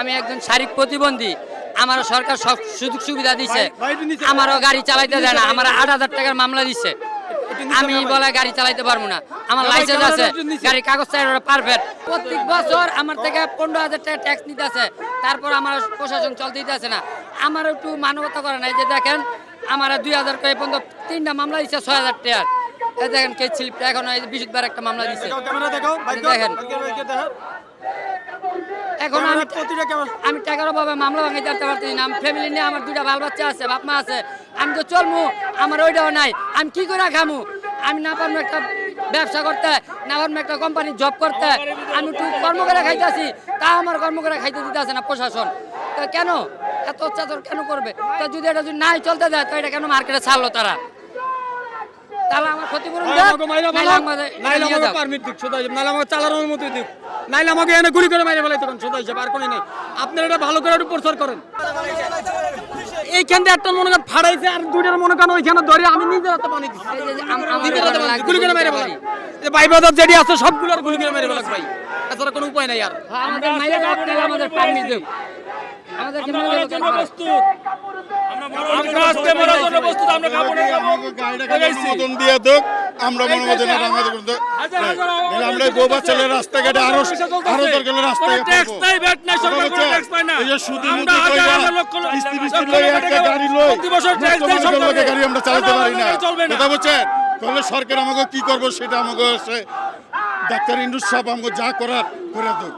আমি একজন শারীরিক প্রতিবন্ধী। আমারও সরকার সব সুযোগ সুবিধা দিছে। আমারও গাড়ি চালাইতে দেয় না। আমার আট হাজার টাকার মামলা দিছে। আমি বলে গাড়ি চালাইতে পারব না। আমার লাইসেন্স আছে। গাড়ি কাগজ পারফেক্ট। প্রত্যেক বছর আমার থেকে পনেরো হাজার টাকা ট্যাক্স নিতে আছে তারপর আমার প্রশাসন চলতে দিতেছে না। আমার একটু মানবতা করে নাই যে দেখেন আমার দুই হাজার করে পর্যন্ত তিনটা মামলা দিচ্ছে ছয় হাজার টাকার। দেখেন কে স্লিপটা এখন বিশুদ্ধবার একটা মামলা দিচ্ছে দেখেন। এখন আমি প্রতিটা ক্যামেরা আমি টাকার অভাবে মামলা ভাঙিয়ে দিতে পারতেছি না। ফ্যামিলি নিয়ে আমার দুটা বাল বাচ্চা আছে বাপ মা আছে। আমি তো চলমু আমার ওইটাও নাই। আমি কি করে খামু? আমি না পারব একটা ব্যবসা করতে না পারব একটা কোম্পানি জব করতে। আমি একটু কর্ম করে খাইতেছি তা আমার কর্ম করে খাইতে দিতে আছে না প্রশাসন। তো কেন? এত অত্যাচার কেন করবে? তো যদি এটা যদি নাই চলতে দেয় তো এটা কেন মার্কেটে ছাড়লো তারা? তাহলে আমার ক্ষতিপূরণ দেয়, আমাকে মাইরা নাইলে ফেলাক, আমাদের- নাইলে নিয়ে আমাকে যাও। পারমিট দিক সোজা হিসাব, নাইলে আমাকে চালানোর অনুমতি দিক। নাইলে আমাকে এনে গুলি করে মাইরে ফেলাই তখন সোজা হিসাব আর কোনো নেই। আপনারা এটা ভালো করে একটু প্রচার করেন। এইখান দিয়ে একটা মনে করেন ফাড়াইছে আর দুইটার মনে করেন ওইখানে ধরে আমি নিজের হাতে পানি দিচ্ছি গুলি করে মেরে ফেলাই ভাই বাজার যেটি আছে সবগুলো আর গুলি করে মেরে ভাই। এছাড়া কোনো উপায় নাই আর। আমাদের আমাদের পারমিট আমাদেরকে মেরে দেব আমরা আজকে মরার জন্য প্রস্তুত আমরা খাব না আমাকে গাড়িটাকে অনুমোদন দিয়ে দোক আমরা আমাদের বাচ্চালে রাস্তাঘাটে আরও আরও দরকার রাস্তায় ট্যাক্স নাই ভ্যাট নাই সরকার কোনো ট্যাক্স পায় না। এই যে সুদি আমরা হাজার লক্ষ কিস্তি লক্ষ মিস্তি লক্ষ লইয়া টাকা একটা গাড়ি লই, প্রতি বছর ট্যাক্স দেয় সরকার গাড়ি আমরা চালাতে পারি না। চলবে না। কথা বলছেন তাহলে সরকার আমাকে কি করব সেটা আমাকে সে ডাক্তার ইন্ডুস সব আমাকে যা করার করে দোক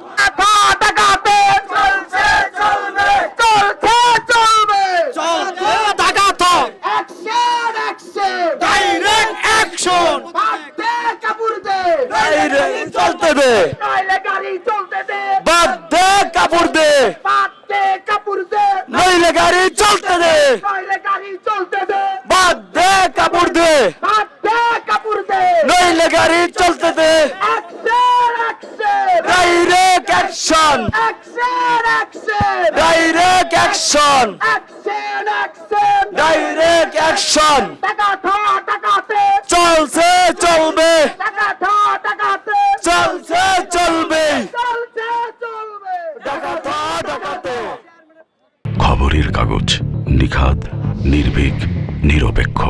চলছে ডাকাত অ্যাকশন অ্যাকশন ডাইরেক্ট অ্যাকশন বাদে কাপুর দে চলতে দে নইলে গাড়ি চলতে দে বাদ দে কাপড় দে বাদে কাপুর দে নইলে গাড়ি চলতে দে নইলে গাড়ি চলতে দে বাদ দে কাপড় দে বাদে কাপুর দে নইলে গাড়ি চলতে দে action action direct action action action direct action action direct action টাকা থা টাকাতে চলছে চলবে! টাকা টাকাতে চলছে চলবে! খবরের কাগজ নিখাত নির্ভীক নিরপেক্ষ।